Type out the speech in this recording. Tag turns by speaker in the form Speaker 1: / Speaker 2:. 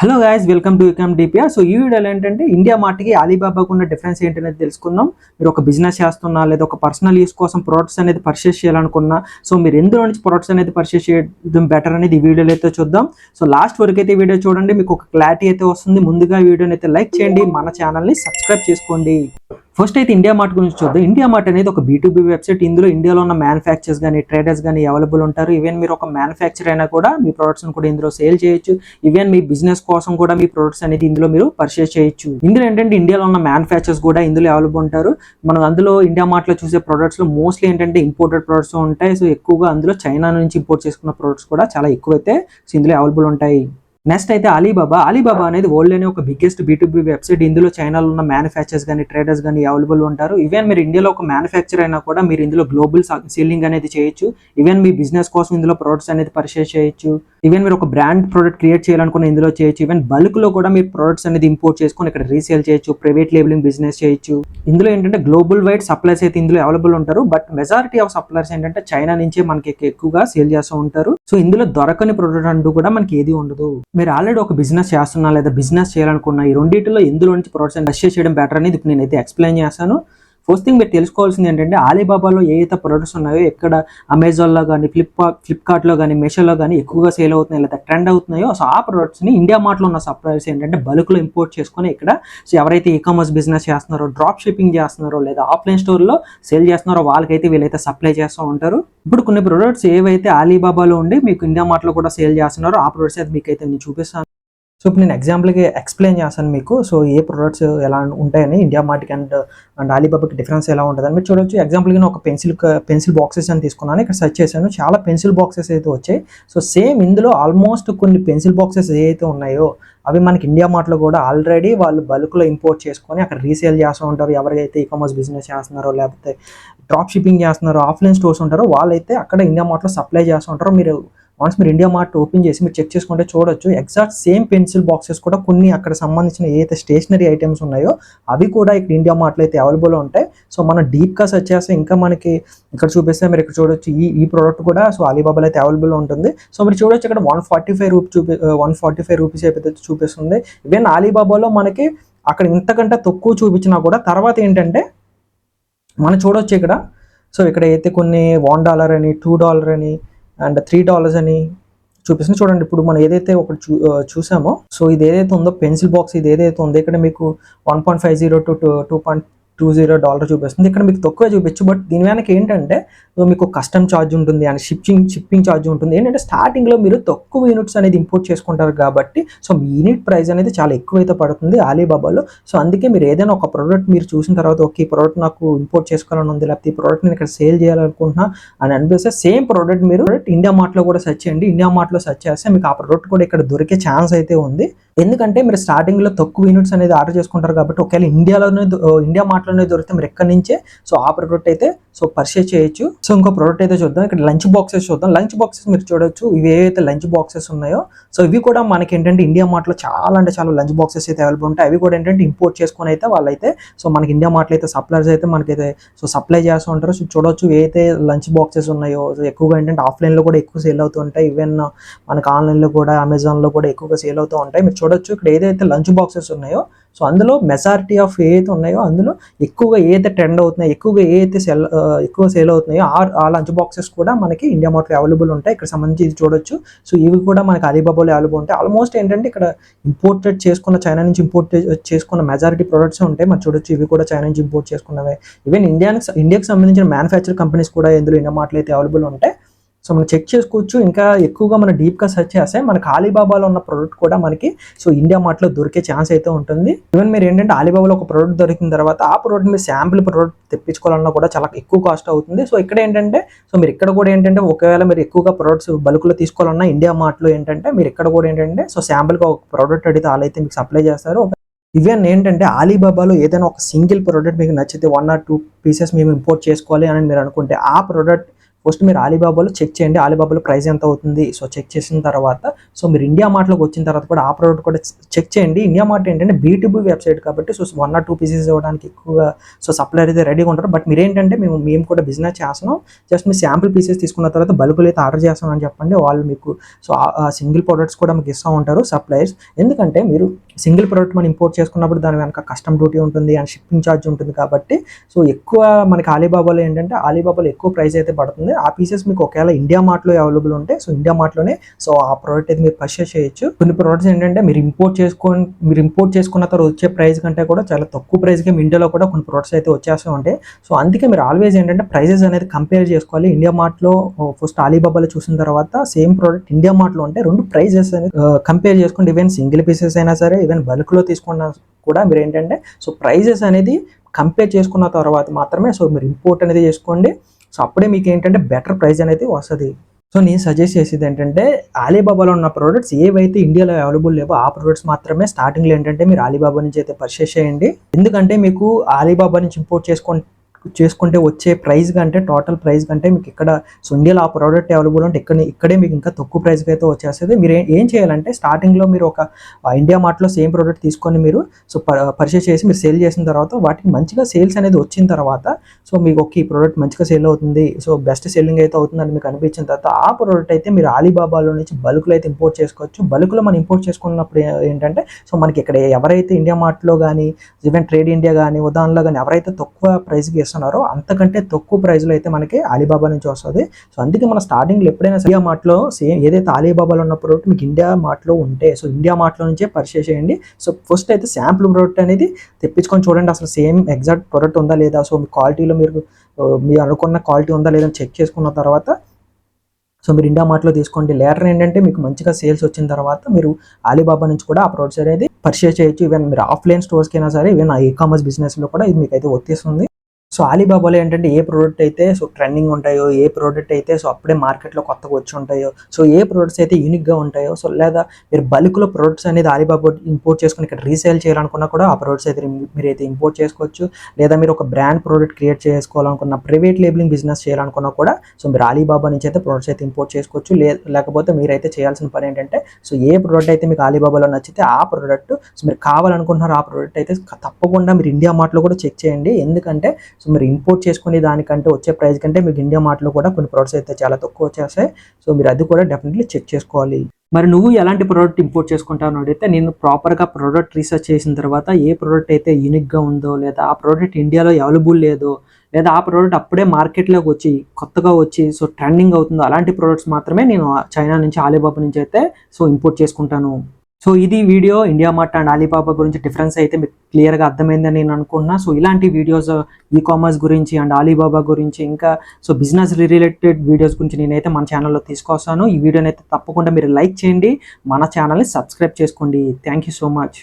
Speaker 1: Hello guys welcome to వికమ్ DPR so ఈ వీడియోలో ఏంటంటే ఇండియా మార్ట్కి అలీబాబాకు ఉన్న డిఫరెన్స్ ఏంటనేది తెలుసుకుందాం. మీరు ఒక బిజినెస్ చేస్తున్నా లేదా ఒక పర్సనల్ యూస్ కోసం ప్రొడక్ట్స్ అనేది పర్చేస్ చేయాలనుకున్నా సో మీరు ఎందులో నుంచి ప్రొడక్ట్స్ అనేది పర్చేస్ చేయడం బెటర్ అనేది ఈ వీడియోలో అయితే చూద్దాం. సో లాస్ట్ వరకు అయితే వీడియో చూడండి మీకు ఒక క్లారిటీ అయితే వస్తుంది. ముందుగా వీడియోని అయితే లైక్ చేయండి మన ఛానల్ని సబ్స్క్రైబ్ చేసుకోండి. ఫస్ట్ అయితే ఇండియా మార్ట్ గురించి చూద్దాం. ఇండియా మార్ట్ అనేది ఒక బీటూబీ వెబ్సైట్ ఇందులో ఇండియాలో ఉన్న మ్యానుఫ్యాక్చర్స్ కానీ ట్రేడర్స్ కానీ అవైలబుల్ ఉంటారు. ఈవెన్ మీరు ఒక మ్యానుఫ్యాక్చర్ అయినా కూడా మీ ప్రొడక్ట్స్ కూడా ఇందులో సేల్ చేయొచ్చు. ఈవెన్ మీ బిజినెస్ కోసం కూడా మీ ప్రొడక్ట్స్ అనేది ఇందులో మీరు పర్చేస్ చేయొచ్చు. ఇందులో ఏంటంటే ఇండియాలో ఉన్న మ్యానుఫ్యాక్చర్స్ కూడా ఇందులో అవైలబుల్ ఉంటారు. మనం అందులో ఇండియా మార్ట్లో చూసే ప్రొడక్ట్స్లో మోస్ట్లీ ఏంటంటే ఇంపోర్టెడ్ ప్రొడక్ట్స్ ఉంటాయి. సో ఎక్కువగా అందులో చైనా నుంచి ఇంపోర్ట్ చేసుకున్న ప్రొడక్ట్స్ కూడా చాలా ఎక్కువైతే సో ఇందులో అవైలబుల్ ఉంటాయి. నెక్స్ట్ అయితే అలీబాబా అలీబాబా అనేది వరల్డ్ అనే ఒక బిగ్గెస్ట్ బీటూబీ వెబ్సైట్ ఇందులో చైనాలో ఉన్న మ్యానుఫ్యాక్చర్స్ కానీ ట్రేడర్స్ కానీ అవైలబుల్ ఉంటారు. ఈవెన్ మీరు ఇండియాలో ఒక మ్యానుఫ్యాక్చర్ అయినా కూడా మీరు ఇందులో గ్లోబల్ సెల్లింగ్ అనేది చేయొచ్చు. ఈవెన్ మీ బిజినెస్ కోసం ఇందులో ప్రొడక్ట్స్ అనేది పర్చేస్ చేయొచ్చు. ఈవెన్ మీరు ఒక బ్రాండ్ ప్రొడక్ట్ క్రియేట్ చేయాలనుకున్న ఇందులో చేయొచ్చు. ఈవెన్ బల్క్లో కూడా మీరు ప్రొడక్ట్స్ అనేది ఇంపోర్ట్ చేసుకొని ఇక్కడ రీసేల్ చేయొచ్చు. ప్రైవేట్ లేబులింగ్ బిజినెస్ చేయొచ్చు. ఇందులో ఏంటంటే గ్లోబల్ వైడ్ సప్లైస్ అయితే ఇందులో అవైలబుల్ ఉంటారు. బట్ మెజారిటీ ఆఫ్ సప్లైస్ ఏంటంటే చైనా నుంచే మనకి ఎక్కువగా సేల్ చేస్తూ ఉంటారు. సో ఇందులో దొరకని ప్రొడక్ట్ అంటూ కూడా మనకి ఏది ఉండదు. మీరు ఆల్రెడీ ఒక బిజినెస్ చేస్తున్నా లేదా బిజినెస్ చేయాలనుకున్నా ఈ రెండింటిలో ఎందులో నుంచి ప్రొడక్ట్స్ రష్యా చేయడం బెటర్ అనేది ఇప్పుడు నేనైతే ఎక్స్ప్లెయిన్ చేస్తాను. ఫస్ట్ థింగ్ మీరు తెలుసుకోవాల్సింది ఏంటంటే ఆలీబాబాలో ఏ అయితే ప్రొడక్ట్స్ ఉన్నాయో ఎక్కడ అమెజాన్లో కానీ ఫ్లిప్కార్ట్ ఫ్లిప్కార్ట్లో కానీ మెషోలో కానీ ఎక్కువగా సేల్ అవుతున్నాయి లేదా ట్రెండ్ అవుతున్నాయో సో ఆ ప్రొడక్ట్స్ని ఇండియా మార్ట్లో ఉన్న సప్లైర్స్ ఏంటంటే బల్క్లో ఇంపోర్ట్ చేసుకొని ఇక్కడ సో ఎవరైతే ఈ కామర్స్ బిజినెస్ చేస్తున్నారో డ్రాప్ షిప్పింగ్ చేస్తున్నారో లేదా ఆఫ్లైన్ స్టోర్లో సేల్ చేస్తున్నారో వాళ్ళకైతే వీళ్ళైతే సప్లై చేస్తూ ఉంటారు. ఇప్పుడు కొన్ని ప్రొడక్ట్స్ ఏవైతే ఆలీబాబాలో ఉండి మీకు ఇండియా మార్ట్లో కూడా సేల్ చేస్తున్నారో ఆ ప్రొడక్ట్స్ అయితే మీకు అయితే నేను చూపిస్తాను. సో ఇప్పుడు నేను ఎగ్జాంపుల్కి ఎక్స్ప్లెయిన్ చేస్తాను మీకు. సో ఏ ప్రొడక్ట్స్ ఎలా ఉంటాయని ఇండియా మార్ట్కి అండ్ అండ్ అలీబాబాకి డిఫరెన్స్ ఎలా ఉంటుందని మీరు చూడొచ్చు. ఎగ్జాంపుల్కి ఒక పెన్సిల్ పెన్సిల్ బాక్సెస్ అని తీసుకున్నాను. ఇక్కడ సెర్చ్ చేశాను. చాలా పెన్సిల్ బాక్సెస్ అయితే వచ్చాయి. సో సేమ్ ఇందులో ఆల్మోస్ట్ కొన్ని పెన్సిల్ బాక్సెస్ ఏవైతే ఉన్నాయో అవి మనకి ఇండియా మార్ట్లో కూడా ఆల్రెడీ వాళ్ళు బల్క్లో ఇంపోర్ట్ చేసుకొని అక్కడ రీసేల్ చేస్తూ ఉంటారు. ఎవరైతే ఈ కామర్స్ బిజినెస్ చేస్తున్నారో లేకపోతే డ్రాప్ షిప్పింగ్ చేస్తున్నారో ఆఫ్లైన్ స్టోర్స్ ఉంటారో వాళ్ళైతే అక్కడ ఇండియా మార్ట్లో సప్లై చేస్తూ ఉంటారు. మీరు వన్స్ మీరు ఇండియా మార్ట్ ఓపెన్ చేసి మీరు చెక్ చేసుకుంటే చూడొచ్చు. ఎగ్జాక్ట్ సేమ్ పెన్సిల్ బాక్సెస్ కూడా కొన్ని అక్కడ సంబంధించిన ఏదైతే స్టేషనరీ ఐటమ్స్ ఉన్నాయో అవి కూడా ఇక్కడ ఇండియా మార్ట్లో అయితే అవైలబుల్ ఉంటాయి. సో మనం డీప్గా సెర్చ్ చేస్తే ఇంకా మనకి ఇక్కడ చూపిస్తే మీరు ఇక్కడ చూడొచ్చు. ఈ ఈ ప్రోడక్ట్ కూడా సో అలీబాబాలో అయితే అవైలబుల్ ఉంటుంది. సో మీరు చూడొచ్చు ఇక్కడ వన్ ఫార్టీ ఫైవ్ రూపీ చూపి వన్ ఫార్టీ ఫైవ్ రూపీస్ అయితే చూపిస్తుంది. ఈవెన్ అలీబాబాలో మనకి అక్కడ ఇంతకంటే తక్కువ చూపించినా కూడా తర్వాత ఏంటంటే మనం చూడొచ్చు ఇక్కడ. సో ఇక్కడ అయితే కొన్ని వన్ డాలర్ అని టూ డాలర్ అని అండ్ త్రీ డాలర్స్ అని చూపిస్తుంది. చూడండి ఇప్పుడు మనం ఏదైతే ఒకటి చూ చూసామో సో ఇది ఏదైతే ఉందో పెన్సిల్ బాక్స్ ఇది ఏదైతే ఉందో ఇక్కడ మీకు one point five zero to two point two zero dollar చూపిస్తుంది. ఇక్కడ మీకు తక్కువ చూపించు బట్ దీని వెనక ఏంటంటే మీకు కస్టమ్ ఛార్జ్ ఉంటుంది అండ్ షిప్పింగ్ షిప్పింగ్ ఛార్జ్ ఉంటుంది. ఏంటంటే స్టార్టింగ్లో మీరు తక్కువ యూనిట్స్ అనేది ఇంపోర్ట్ చేసుకుంటారు కాబట్టి సో మీ యూనిట్ ప్రైస్ అనేది చాలా ఎక్కువైతే పడుతుంది ఆలీబాబాలో సో అందుకే మీరు ఏదైనా ఒక ప్రోడక్ట్ మీరు చూసిన తర్వాత ఓకే ఈ ప్రోడక్ట్ నాకు ఇంపోర్ట్ చేసుకోవాలని ఉంది లేకపోతే ఈ ప్రోడక్ట్ నేను ఇక్కడ సేల్ చేయాలనుకుంటున్నా అని అనిపిస్తే సేమ్ ప్రోడక్ట్ మీరు ఇండియా మార్ట్లో కూడా సెర్చ్ చేయండి. ఇండియా మార్ట్లో సెర్చ్ చేస్తే మీకు ఆ ప్రోడక్ట్ కూడా ఇక్కడ దొరికే ఛాన్స్ అయితే ఉంది. ఎందుకంటే మీరు స్టార్టింగ్లో తక్కువ యూనిట్స్ అనేది ఆర్డర్ చేసుకుంటారు కాబట్టి ఒకవేళ ఇండియాలోనే ఇండియా మార్ట్ మార్ట్లోనే దొరికితే మీరు ఎక్కడి నుంచే? సో ఆ ప్రోడక్ట్ అయితే సో పర్చేస్ చేయొచ్చు. సో ఇంకో ప్రోడక్ట్ అయితే చూద్దాం. ఇక్కడ లంచ్ బాక్సెస్ చూద్దాం. లంచ్ బాక్సెస్ మీరు చూడొచ్చు. ఇవి ఏవైతే లంచ్ బాక్సెస్ ఉన్నాయో సో ఇవి కూడా మనకి ఏంటంటే ఇండియా మార్ట్లో చాలా అంటే చాలా లంచ్ బాక్సెస్ అయితే అవైలబుల్ ఉంటాయి. అవి కూడా ఏంటంటే ఇంపోర్ట్ చేసుకొని అయితే వాళ్ళైతే సో మనకి ఇండియా మార్ట్లో అయితే సప్లైర్స్ అయితే మనకైతే సో సప్లై చేస్తూ ఉంటారు. సో చూడొచ్చు ఏదైతే లంచ్ బాక్సెస్ ఉన్నాయో సో ఎక్కువగా ఏంటంటే ఆఫ్లైన్లో కూడా ఎక్కువ సేల్ అవుతూ ఉంటాయి. ఈవెన్ మనకి ఆన్లైన్లో కూడా అమెజాన్లో కూడా ఎక్కువగా సేల్ అవుతూ ఉంటాయి. మీరు చూడొచ్చు. ఇక్కడ ఏదైతే లంచ్ బాక్సెస్ ఉన్నాయో సో అందులో మెజారిటీ ఆఫ్ ఏదైతే ఉన్నాయో అందులో ఎక్కువగా ఏదైతే ట్రెండ్ అవుతున్నాయో ఎక్కువగా ఏదైతే సెల్ ఎక్కువ సేల్ అవుతున్నాయో ఆ లంచ్ బాక్సెస్ కూడా మనకి ఇండియా మార్ట్లో అవైలబుల్ ఉంటాయి. ఇక్కడ సంబంధించి ఇది చూడొచ్చు. సో ఇవి కూడా మనకి అలీబాబాలో అవైలబుల్ ఉంటాయి. ఆల్మోస్ట్ ఏంటంటే ఇక్కడ ఇంపోర్టెడ్ చేసుకున్న చైనా నుంచి ఇంపోర్ట్ చేసుకున్న మెజారిటీ ప్రొడక్ట్స్ ఉంటాయి. మనం చూడొచ్చు ఇవి కూడా చైనా నుంచి ఇంపోర్ట్ చేసుకున్నవే. ఈవెన్ ఇండియాకి ఇండియాకి సంబంధించిన మ్యానుఫ్యాక్చర్ కంపెనీస్ కూడా ఇందులో ఇండియా మార్ట్లో అయితే అవైలబుల్ ఉంటాయి. సో మనం చెక్ చేసుకోవచ్చు. ఇంకా ఎక్కువగా మనం డీప్గా సెర్చ్ చేస్తే మనకి అలీబాబాలో ఉన్న ప్రోడక్ట్ కూడా మనకి సో ఇండియా మార్ట్లో దొరికే ఛాన్స్ అయితే ఉంటుంది. ఈవెన్ మీరు ఏంటంటే అలీబాబాలో ఒక ప్రోడక్ట్ దొరికిన తర్వాత ఆ ప్రోడక్ట్ మీరు శాంపుల్ ప్రోడక్ట్ తెప్పించుకోవాలన్నా కూడా చాలా ఎక్కువ కాస్ట్ అవుతుంది. సో ఇక్కడ ఏంటంటే సో మీరు ఇక్కడ కూడా ఏంటంటే ఒకవేళ మీరు ఎక్కువగా ప్రొడక్ట్స్ బల్క్లో తీసుకోవాలన్నా ఇండియా మార్ట్లో ఏంటంటే మీరు ఇక్కడ కూడా ఏంటంటే సో శాంపుల్గా ఒక ప్రోడక్ట్ అడిగితే వాళ్ళైతే మీకు సప్లై చేస్తారు. ఈవెన్ ఏంటంటే అలీబాబాలో ఏదైనా ఒక సింగిల్ ప్రోడక్ట్ మీకు నచ్చితే వన్ ఆర్ టూ పీసెస్ మేము ఇంపోర్ట్ చేసుకోవాలి అని మీరు అనుకుంటే ఆ ప్రోడక్ట్ ఫస్ట్ మీరు ఆలీబాబాలో చెక్ చేయండి. ఆలీబాబాలో ప్రైస్ ఎంత అవుతుంది? సో చెక్ చేసిన తర్వాత సో మీరు ఇండియా మార్ట్లోకి వచ్చిన తర్వాత కూడా ఆ ప్రోడక్ట్ కూడా చెక్ చేయండి. ఇండియా మార్ట్ ఏంటంటే బీటీబీ వెబ్సైట్ కాబట్టి so one or two pieces ఇవ్వడానికి ఎక్కువగా సో సప్లైర్ అయితే రెడీగా ఉంటారు. బట్ మీరేంటంటే మేము మేము కూడా బిజినెస్ చేస్తున్నాం. జస్ట్ మీ శాంపుల్ పీసెస్ తీసుకున్న తర్వాత బల్కులు అయితే ఆర్డర్ చేస్తాం అని చెప్పండి. వాళ్ళు మీకు సో ఆ సింగిల్ ప్రొడక్ట్స్ కూడా మీకు ఇస్తూ ఉంటారు సప్లైర్స్ ఎందుకంటే మీరు సింగిల్ ప్రోడక్ట్ మనం ఇంపోర్ట్ చేసుకున్నప్పుడు దాని వెనక కస్టమ్ డ్యూటీ ఉంటుంది అండ్ షిప్పింగ్ ఛార్జ్ ఉంటుంది కాబట్టి సో ఎక్కువ మనకి ఆలీబాబాలో ఏంటంటే ఆలీబాబాలో ఎక్కువ ప్రైస్ అయితే పడుతుంది. ఆ పీసెస్ మీకు ఒకవేళ ఇండియా మార్ట్లో అవైలబుల్ ఉంటే సో ఇండియా మార్ట్లోనే సో ఆ ప్రోడక్ట్ అయితే మీరు పర్చేస్ చేయొచ్చు. కొన్ని ప్రోడక్ట్స్ ఏంటంటే మీరు ఇంపోర్ట్ చేసుకొని మీరు ఇంపోర్ట్ చేసుకున్న తర్వాత వచ్చే ప్రైస్ కంటే కూడా చాలా తక్కువ ప్రైస్కి ఇండియాలో కూడా కొన్ని ప్రోడక్ట్స్ అయితే వచ్చేస్తూ ఉంటాయి. సో అందుకే మీరు ఆల్వేస్ ఏంటంటే ప్రైజెస్ అనేది కంపేర్ చేసుకోవాలి. ఇండియా మార్ట్లో ఫస్ట్ అలీబాబాలో చూసిన తర్వాత సేమ్ ప్రోడక్ట్ ఇండియా మార్ట్లో ఉంటే రెండు ప్రైజెస్ అనేది కంపేర్ చేసుకోండి. ఈవెన్ సింగిల్ పీసెస్ అయినా సరే ఈవెన్ బల్క్లో తీసుకున్నా కూడా మీరు ఏంటంటే సో ప్రైజెస్ అనేది కంపేర్ చేసుకున్న తర్వాత మాత్రమే సో మీరు ఇంపోర్ట్ అనేది చేసుకోండి. సో అప్పుడే మీకు ఏంటంటే బెటర్ ప్రైస్ అనేది వస్తుంది. సో నేను సజెస్ట్ చేసేది ఏంటంటే ఆలీబాబాలో ఉన్న ప్రోడక్ట్స్ ఏవైతే ఇండియాలో అవైలబుల్ లేవో ఆ ప్రోడక్ట్స్ మాత్రమే స్టార్టింగ్లో ఏంటంటే మీరు ఆలీబాబా నుంచి అయితే పర్చేస్ చేయండి. ఎందుకంటే మీకు ఆలీబాబా నుంచి ఇంపోర్ట్ చేసుకొని చేసుకుంటే వచ్చే ప్రైస్ కంటే టోటల్ ప్రైస్ కంటే మీకు ఇక్కడ సో ఇండియాలో ఆ ప్రోడక్ట్ అవైలబుల్ అంటే ఇక్కడ ఇక్కడే మీకు ఇంకా తక్కువ ప్రైస్కి అయితే వచ్చేస్తుంది. మీరు ఏం చేయాలంటే స్టార్టింగ్లో మీరు ఒక ఇండియా మార్ట్లో సేమ్ ప్రోడక్ట్ తీసుకొని మీరు సో పర్చేస్ చేసి మీరు సేల్ చేసిన తర్వాత వాటికి మంచిగా సేల్స్ అనేది వచ్చిన తర్వాత సో మీకు ఒక ఈ ప్రోడక్ట్ మంచిగా సేల్ అవుతుంది సో బెస్ట్ సెల్లింగ్ అయితే అవుతుందని మీకు అనిపించిన తర్వాత ఆ ప్రోడక్ట్ అయితే మీరు ఆలీబాబాలో నుంచి బల్క్లో అయితే ఇంపోర్ట్ చేసుకోవచ్చు. బల్క్లో మనం ఇంపోర్ట్ చేసుకున్నప్పుడు ఏంటంటే సో మనకి ఇక్కడ ఎవరైతే ఇండియా మార్ట్లో కానీ ఈవెన్ ట్రేడ్ ఇండియా కానీ ఉదాహరణలో కానీ ఎవరైతే తక్కువ ప్రైస్కి ఇస్తున్నారో అంతకంటే తక్కువ ప్రైస్లో అయితే మనకి అలీబాబా నుంచి వస్తుంది. సో అందుకే మన స్టార్టింగ్లో ఎప్పుడైనా ఇండియా మార్ట్లో సేమ్ ఏదైతే అలీబాబాలో ఉన్న ప్రోడక్ట్ మీకు ఇండియా మార్ట్లో ఉంటే సో ఇండియా మార్ట్లో నుంచే పర్చేస్ చేయండి. సో ఫస్ట్ అయితే శాంపుల్ ప్రోడక్ట్ అనేది తెప్పించుకొని చూడండి. అసలు సేమ్ ఎగ్జాక్ట్ ప్రోడక్ట్ ఉందా లేదా? సో మీ క్వాలిటీలో మీరు మీరు అనుకున్న క్వాలిటీ ఉందా లేదా చెక్ చేసుకున్న తర్వాత సో మీరు ఇండియా మార్ట్లో తీసుకోండి. లేటర్ ఏంటంటే మీకు మంచిగా సేల్స్ వచ్చిన తర్వాత మీరు అలీబాబా నుంచి కూడా ఆ ప్రోడక్ట్స్ అనేది పర్చేస్ చేయొచ్చు. ఈవెన్ మీరు ఆఫ్లైన్ స్టోర్స్కి అయినా సరే ఈవెన్ ఆ ఈ కామర్స్ బిజినెస్లో కూడా ఇది మీకు అయితే వర్తిస్తుంది సో అలీబాబాలో ఏంటంటే ఏ ప్రోడక్ట్ అయితే సో ట్రెండింగ్ ఉంటాయో ఏ ప్రోడక్ట్ అయితే సో అప్పుడే మార్కెట్లో కొత్తగా వచ్చి ఉంటాయో సో ఏ ప్రోడక్ట్స్ అయితే యూనిక్గా ఉంటాయో సో లేదా మీరు బల్క్లో ప్రోడక్ట్స్ అనేది అలీబాబా ఇంపోర్ట్ చేసుకుని ఇక్కడ రీసేల్ చేయాలనుకున్నా కూడా ఆ ప్రోడక్ట్స్ అయితే మీరు అయితే ఇంపోర్ట్ చేసుకోవచ్చు. లేదా మీరు ఒక బ్రాండ్ ప్రోడక్ట్ క్రియేట్ చేసుకోవాలనుకున్న ప్రైవేట్ లేబులింగ్ బిజినెస్ చేయాలనుకున్నా కూడా సో మీరు అలీబాబా నుంచి అయితే ప్రోడక్ట్స్ అయితే ఇంపోర్ట్ చేసుకోవచ్చు. లేకపోతే మీరైతే చేయాల్సిన పని ఏంటంటే సో ఏ ప్రోడక్ట్ అయితే మీకు అలీబాబాలో నచ్చితే ఆ ప్రోడక్ట్ సో మీరు కావాలనుకుంటున్నారు ఆ ప్రోడక్ట్ అయితే తప్పకుండా మీరు ఇండియా మార్ట్లో కూడా చెక్ చేయండి. ఎందుకంటే సో మీరు ఇంపోర్ట్ చేసుకునే దానికంటే వచ్చే ప్రైస్ కంటే మీకు ఇండియా మార్ట్లో కూడా కొన్ని ప్రోడక్ట్స్ అయితే చాలా తక్కువ వచ్చేస్తాయి. సో మీరు అది కూడా డెఫినెట్లీ చెక్ చేసుకోవాలి. మరి నువ్వు ఎలాంటి ప్రోడక్ట్ ఇంపోర్ట్ చేసుకుంటావు అడిగితే నేను ప్రాపర్గా ప్రోడక్ట్ రీసెర్చ్ చేసిన తర్వాత ఏ ప్రోడక్ట్ అయితే యూనిక్గా ఉందో లేదా ఆ ప్రోడక్ట్ ఇండియాలో అవైలబుల్ లేదో లేదా ఆ ప్రోడక్ట్ అప్పుడే మార్కెట్లోకి వచ్చి కొత్తగా వచ్చి సో ట్రెండింగ్ అవుతుందో అలాంటి ప్రోడక్ట్స్ మాత్రమే నేను చైనా నుంచి ఆలీబాబా నుంచి అయితే సో ఇంపోర్ట్ చేసుకుంటాను. సో ఇది video India Mart and Alibaba గురించి డిఫరెన్స్ అయితే మీకు క్లియర్గా అర్థమైందని నేను అనుకుంటున్నా. సో ఇలాంటి వీడియోస్ ఈ కామర్స్ గురించి అండ్ అలీబాబా గురించి ఇంకా సో బిజినెస్ రిలేటెడ్ వీడియోస్ గురించి నేనైతే మన ఛానల్లో తీసుకొస్తాను. ఈ వీడియోని అయితే తప్పకుండా మీరు లైక్ చేయండి. మన ఛానల్ని సబ్స్క్రైబ్ చేసుకోండి. Thank you so much